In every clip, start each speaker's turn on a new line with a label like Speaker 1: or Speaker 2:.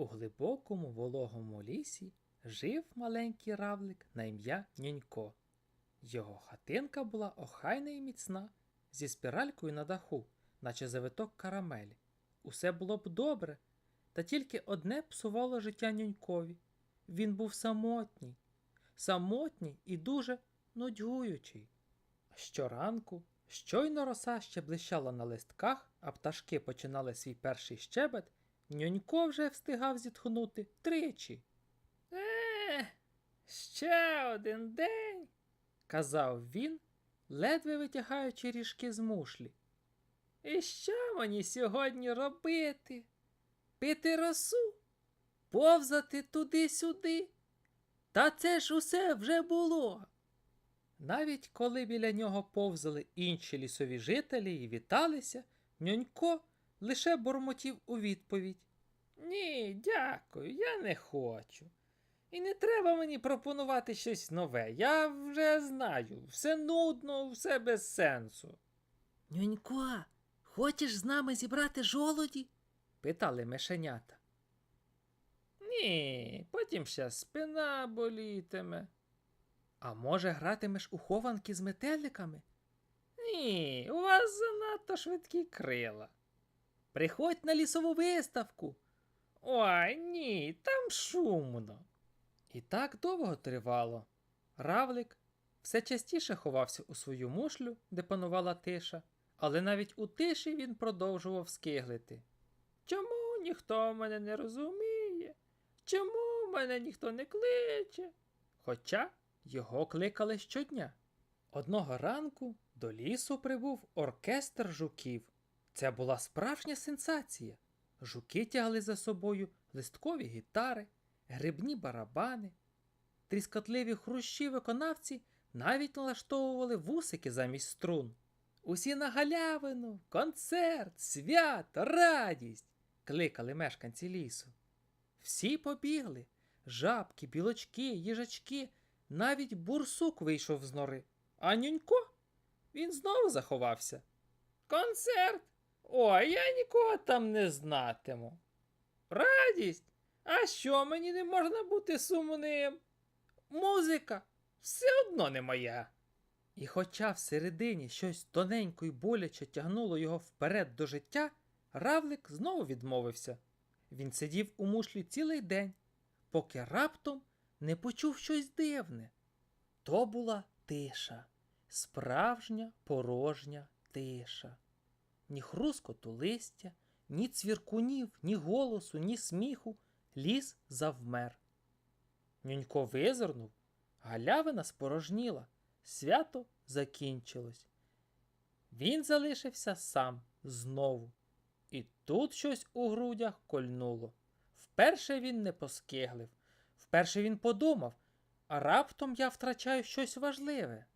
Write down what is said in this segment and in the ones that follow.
Speaker 1: У глибокому вологому лісі жив маленький равлик на ім'я Нюнько. Його хатинка була охайна і міцна, зі спіралькою на даху, наче завиток карамелі. Усе було б добре, та тільки одне псувало життя нюнькові. Він був самотній, самотній і дуже нудьгуючий. Щоранку, щойно роса ще блищала на листках, а пташки починали свій перший щебет, нюнько вже встигав зітхнути тричі. Е, ще один день, казав він, ледве витягаючи ріжки з мушлі. І що мені сьогодні робити? Пити росу? Повзати туди-сюди? Та це ж усе вже було. Навіть коли біля нього повзали інші лісові жителі і віталися, нюнько лише бурмотів у відповідь. Ні, дякую, я не хочу. І не треба мені пропонувати щось нове. Я вже знаю, все нудно, все без сенсу. Нюнько, хочеш з нами зібрати жолоді? питали мишенята. Ні, потім ще спина болітиме. А може, гратимеш у хованки з метеликами? Ні, у вас занадто швидкі крила. Приходь на лісову виставку. Ой, ні, там шумно. І так довго тривало. Равлик все частіше ховався у свою мушлю, де панувала тиша, але навіть у тиші він продовжував скиглити. Чому ніхто мене не розуміє? Чому мене ніхто не кличе? Хоча його кликали щодня. Одного ранку до лісу прибув оркестр жуків. Це була справжня сенсація. Жуки тягли за собою листкові гітари, грибні барабани. Тріскотливі хрущі виконавці навіть налаштовували вусики замість струн. Усі на галявину, концерт, свято, радість. кликали мешканці лісу. Всі побігли. Жабки, білочки, їжачки, навіть бурсук вийшов з нори. А нюнько? Він знову заховався. Концерт? Ой, я нікого там не знатиму. Радість? А що мені не можна бути сумним? Музика все одно не моя. І хоча всередині щось тоненько й боляче тягнуло його вперед до життя, равлик знову відмовився. Він сидів у мушлі цілий день, поки раптом не почув щось дивне. То була тиша, справжня порожня тиша. Ні хрускоту листя, ні цвіркунів, ні голосу, ні сміху ліс завмер. Нюнько визирнув, галявина спорожніла, свято закінчилось. Він залишився сам знову. І тут щось у грудях кольнуло. Вперше він не поскиглив, вперше він подумав, а раптом я втрачаю щось важливе.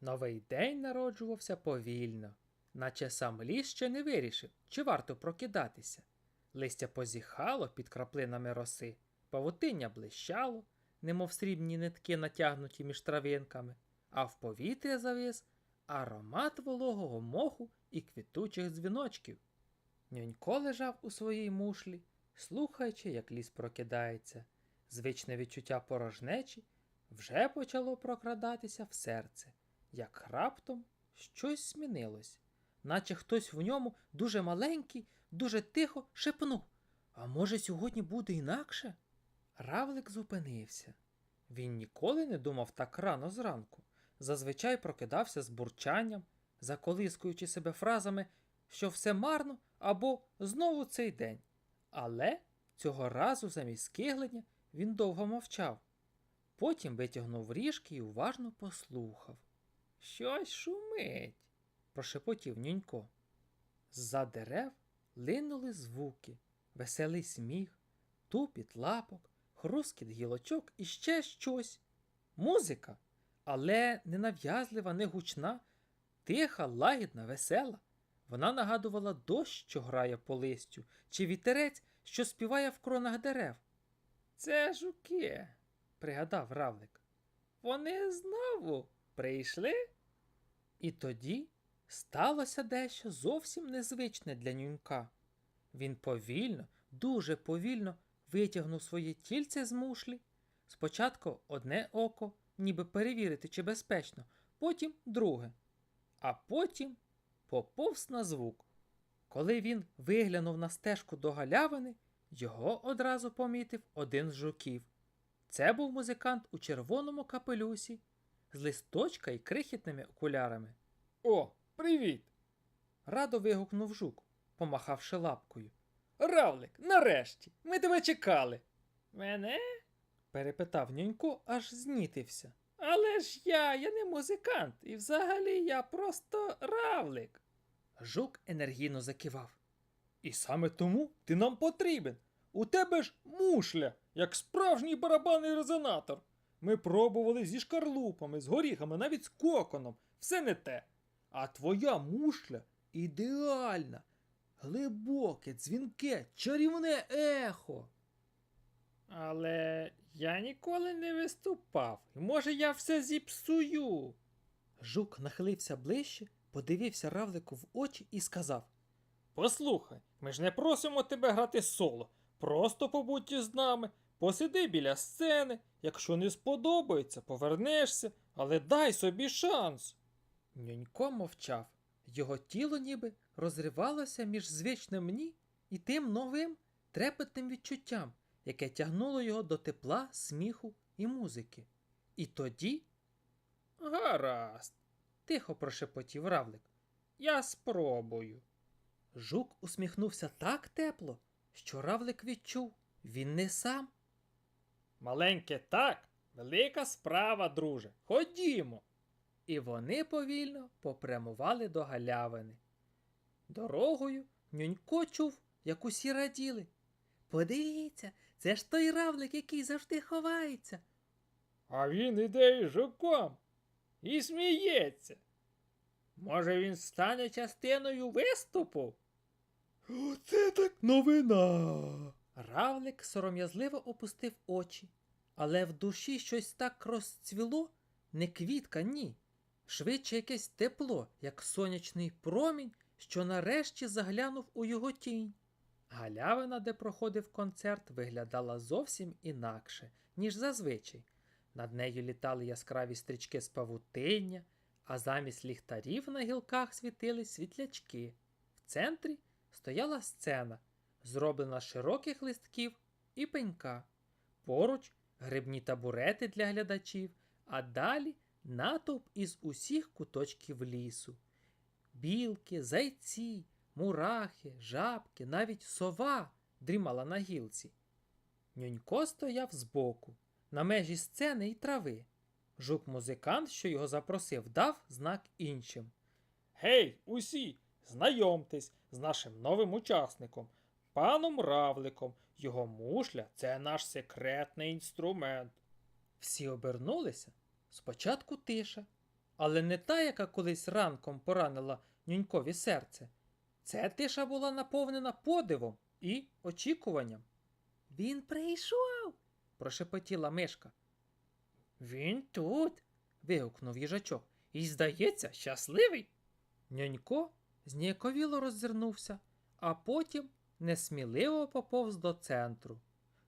Speaker 1: Новий день народжувався повільно, наче сам ліс ще не вирішив, чи варто прокидатися. Листя позіхало під краплинами роси, павутиння блищало, немов срібні нитки натягнуті між травинками, а в повітря завис аромат вологого моху і квітучих дзвіночків. Нюнько лежав у своїй мушлі, слухаючи, як ліс прокидається. Звичне відчуття порожнечі вже почало прокрадатися в серце, як раптом щось змінилось, наче хтось в ньому дуже маленький, дуже тихо шепнув. А може, сьогодні буде інакше? Равлик зупинився. Він ніколи не думав так рано зранку. Зазвичай прокидався з бурчанням, заколискуючи себе фразами, що все марно або знову цей день. Але цього разу замість скиглення він довго мовчав. Потім витягнув ріжки і уважно послухав. Щось шумить, прошепотів нюнько. З-за дерев линули звуки, веселий сміх, тупіт лапок, хрускіт гілочок і ще щось. Музика, але не нав'язлива, не гучна, тиха, лагідна, весела. Вона нагадувала дощ, що грає по листю, чи вітерець, що співає в кронах дерев. Це жуки, пригадав равлик. Вони знову прийшли? І тоді сталося дещо зовсім незвичне для нюнька. Він повільно, дуже повільно витягнув своє тільце з мушлі. Спочатку одне око, ніби перевірити, чи безпечно, потім друге, а потім поповз на звук. Коли він виглянув на стежку до галявини, його одразу помітив один з жуків. Це був музикант у червоному капелюсі, з листочка і крихітними окулярами. О, привіт! радо вигукнув жук, помахавши лапкою. Равлик, нарешті, ми тебе чекали. Мене? перепитав нюнько, аж знітився. Але ж я, я не музикант, і взагалі я просто равлик. Жук енергійно закивав. І саме тому ти нам потрібен. У тебе ж мушля, як справжній барабанний резонатор. Ми пробували зі шкарлупами, з горіхами, навіть з коконом. Все не те. А твоя мушля ідеальна. Глибоке, дзвінке, чарівне ехо. Але я ніколи не виступав. Може, я все зіпсую. Жук нахилився ближче, подивився равлику в очі і сказав: Послухай, ми ж не просимо тебе грати соло. Просто побудь із нами, посиди біля сцени. Якщо не сподобається, повернешся, але дай собі шанс. Нюнько мовчав. Його тіло ніби розривалося між звичним мені і тим новим трепетним відчуттям, яке тягнуло його до тепла, сміху і музики. І тоді. Гаразд, тихо прошепотів равлик. Я спробую. Жук усміхнувся так тепло, що равлик відчув він не сам. Маленьке так, велика справа, друже. Ходімо. І вони повільно попрямували до галявини. Дорогою нюнько чув, як усі раділи. Подивіться, це ж той равлик, який завжди ховається. А він іде із жуком і сміється. Може, він стане частиною виступу? Оце так новина. Равлик сором'язливо опустив очі, але в душі щось так розцвіло, не квітка, ні. Швидше якесь тепло, як сонячний промінь, що нарешті заглянув у його тінь. Галявина, де проходив концерт, виглядала зовсім інакше, ніж зазвичай. Над нею літали яскраві стрічки з павутиння, а замість ліхтарів на гілках світили світлячки. В центрі стояла сцена, зроблена з широких листків і пенька. Поруч грибні табурети для глядачів, а далі натовп із усіх куточків лісу. Білки, зайці, мурахи, жабки, навіть сова дрімала на гілці. Нюнько стояв збоку, на межі сцени й трави. Жук-музикант, що його запросив, дав знак іншим. Гей, усі, знайомтесь з нашим новим учасником, паном Равликом. Його мушля це наш секретний інструмент. Всі обернулися. Спочатку тиша, але не та, яка колись ранком поранила нюнькові серце. Ця тиша була наповнена подивом і очікуванням. Він прийшов, прошепотіла мишка. Він тут. вигукнув їжачок. І, здається, щасливий. Нянько зніяковіло роззирнувся, а потім несміливо поповз до центру.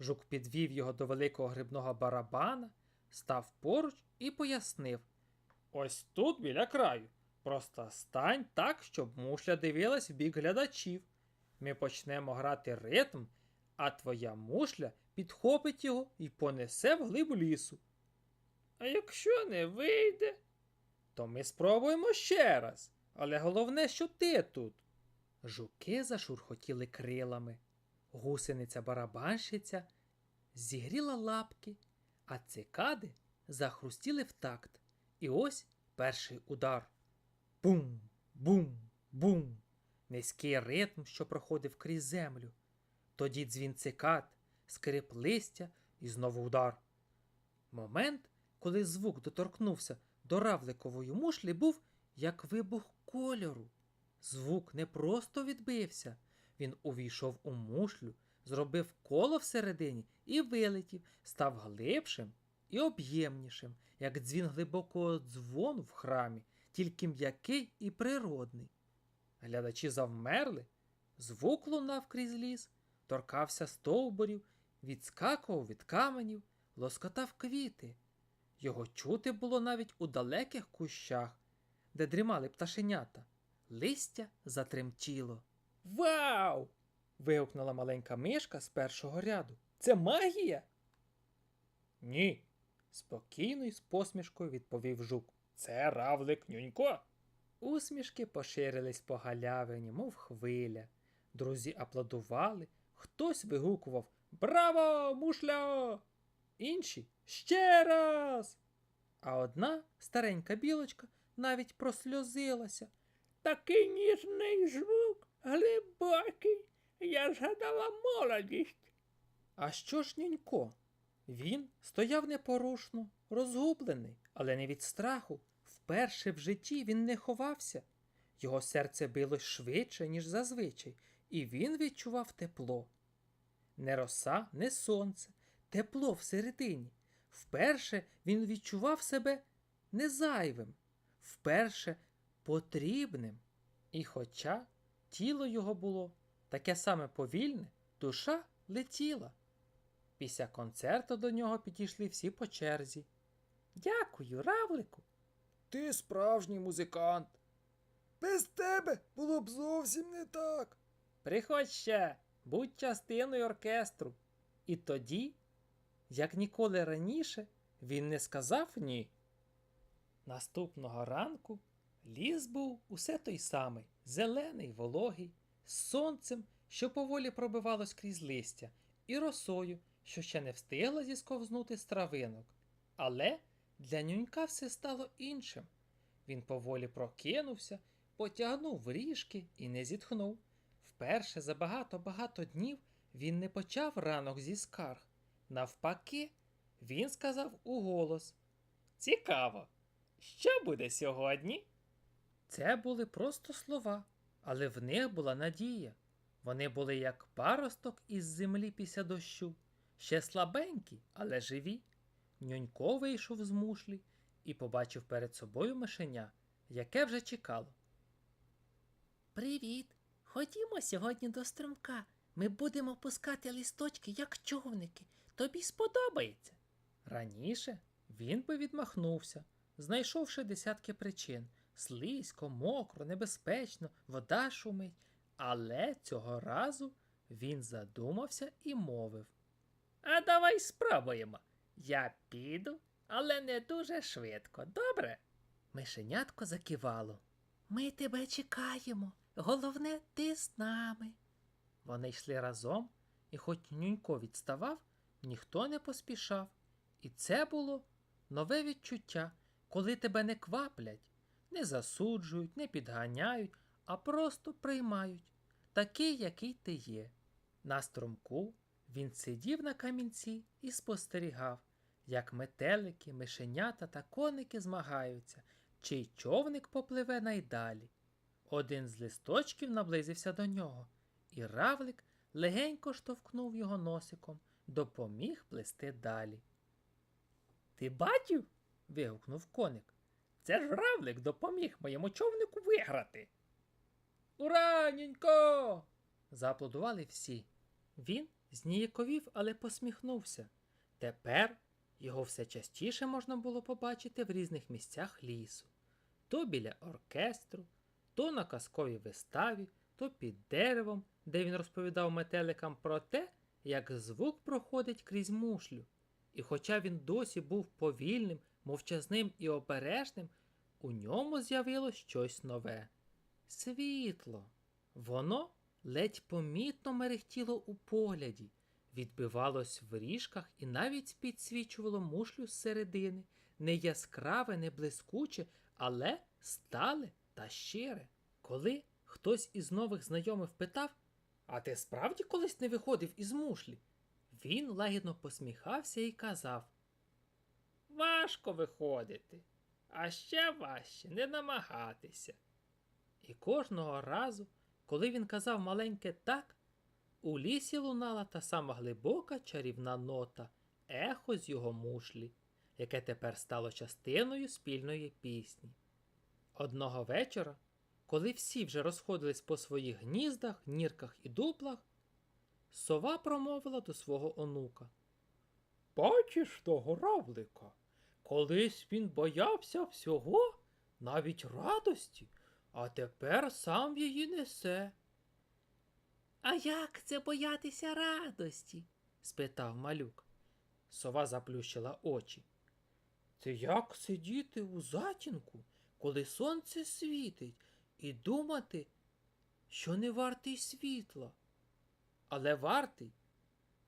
Speaker 1: Жук підвів його до великого грибного барабана, став поруч і пояснив: Ось тут біля краю. Просто стань так, щоб мушля дивилась в бік глядачів. Ми почнемо грати ритм, а твоя мушля підхопить його і понесе вглиб лісу. А якщо не вийде, то ми спробуємо ще раз. Але головне, що ти тут. Жуки зашурхотіли крилами. Гусениця барабанщиця зігріла лапки, а цикади захрустіли в такт. І ось перший удар. Бум, бум, бум. Низький ритм, що проходив крізь землю. Тоді дзвін цикад, скрип листя і знову удар. Момент, коли звук доторкнувся до равликової мушлі, був як вибух кольору. Звук не просто відбився, він увійшов у мушлю, зробив коло всередині і вилетів, став глибшим і об'ємнішим, як дзвін глибокого дзвону в храмі, тільки м'який і природний. Глядачі завмерли, звук лунав крізь ліс, торкався стовбурів, відскакував від каменів, лоскотав квіти. Його чути було навіть у далеких кущах, де дрімали пташенята. Листя затремтіло. Вау! Вигукнула маленька мишка з першого ряду. Це магія? Ні, спокійно і з посмішкою відповів жук. Це равлик нюнько. Усмішки поширились по галявині, мов хвиля. Друзі аплодували, хтось вигукував Браво, мушля! Інші ще раз. А одна старенька білочка навіть просльозилася. Такий ніжний звук, глибокий. Я згадала молодість. А що ж нюнько? Він стояв непорушно, розгублений, але не від страху. Вперше в житті він не ховався. Його серце билось швидше, ніж зазвичай, і він відчував тепло. Не роса, не сонце, тепло всередині. Вперше він відчував себе незайвим, вперше потрібним. І хоча тіло його було таке саме повільне, душа летіла. Після концерту до нього підійшли всі по черзі. Дякую, равлику.
Speaker 2: Ти справжній музикант. Без тебе було б зовсім не так.
Speaker 1: Приходь ще, будь частиною оркестру. І тоді, як ніколи раніше, він не сказав ні. Наступного ранку ліс був усе той самий, зелений, вологий, сонцем, що поволі пробивалось крізь листя, і росою, що ще не встигла зісковзнути з травинок. Але для нюнька все стало іншим. Він поволі прокинувся, потягнув ріжки і не зітхнув. Вперше за багато-багато днів він не почав ранок зі скарг. Навпаки, він сказав уголос Цікаво, що буде сьогодні? Це були просто слова, але в них була надія. Вони були як паросток із землі після дощу, ще слабенькі, але живі. Нюнько вийшов з мушлі і побачив перед собою мишеня, яке вже чекало. Привіт! Ходімо сьогодні до струмка. Ми будемо пускати листочки, як човники. Тобі сподобається. Раніше він би відмахнувся, знайшовши десятки причин слизько, мокро, небезпечно, вода шумить. Але цього разу він задумався і мовив. А давай спробуємо. Я піду, але не дуже швидко, добре? Мишенятко закивало. Ми тебе чекаємо. Головне, ти з нами. Вони йшли разом, і хоч нюнько відставав, ніхто не поспішав. І це було нове відчуття, коли тебе не кваплять, не засуджують, не підганяють, а просто приймають, такий, який ти є. На струмку він сидів на камінці і спостерігав, як метелики, мишенята та коники змагаються, чий човник попливе найдалі. Один з листочків наблизився до нього, і равлик легенько штовхнув його носиком, допоміг плести далі. Ти бачив? вигукнув коник. Це ж равлик допоміг моєму човнику виграти. Ура, нінько! зааплодували всі. Він зніяковів, але посміхнувся. Тепер його все частіше можна було побачити в різних місцях лісу то біля оркестру, то на казковій виставі, то під деревом, де він розповідав метеликам про те, як звук проходить крізь мушлю. І хоча він досі був повільним, мовчазним і обережним, у ньому з'явилось щось нове. Світло. Воно ледь помітно мерехтіло у погляді, відбивалось в ріжках і навіть підсвічувало мушлю зсередини, не яскраве, не блискуче, але стале та щире. Коли хтось із нових знайомих питав, а ти справді колись не виходив із мушлі? Він лагідно посміхався і казав Важко виходити, а ще важче не намагатися. І кожного разу, коли він казав маленьке так, у лісі лунала та сама глибока чарівна нота, ехо з його мушлі, яке тепер стало частиною спільної пісні. Одного вечора, коли всі вже розходились по своїх гніздах, нірках і дуплах, Сова промовила до свого онука. Бачиш того равлика? Колись він боявся всього, навіть радості, а тепер сам її несе. А як це боятися радості? спитав малюк. Сова заплющила очі. Це як сидіти у затінку, коли сонце світить, і думати, що не вартий світла, але вартий.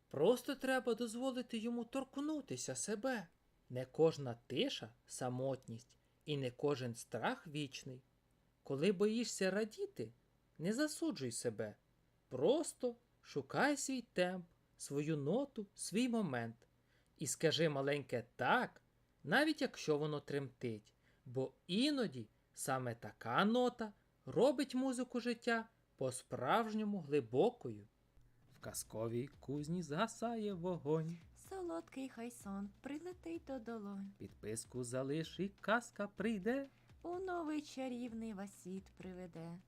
Speaker 1: Просто треба дозволити йому торкнутися себе. Не кожна тиша самотність, і не кожен страх вічний. Коли боїшся радіти, не засуджуй себе. Просто шукай свій темп, свою ноту, свій момент. І скажи маленьке так, навіть якщо воно тремтить, бо іноді саме така нота робить музику життя по-справжньому глибокою. В казковій кузні згасає вогонь.
Speaker 3: Солодкий хай сон прилетить до долонь,
Speaker 1: Підписку залиш і казка прийде.
Speaker 3: у новий чарівний вас світ приведе.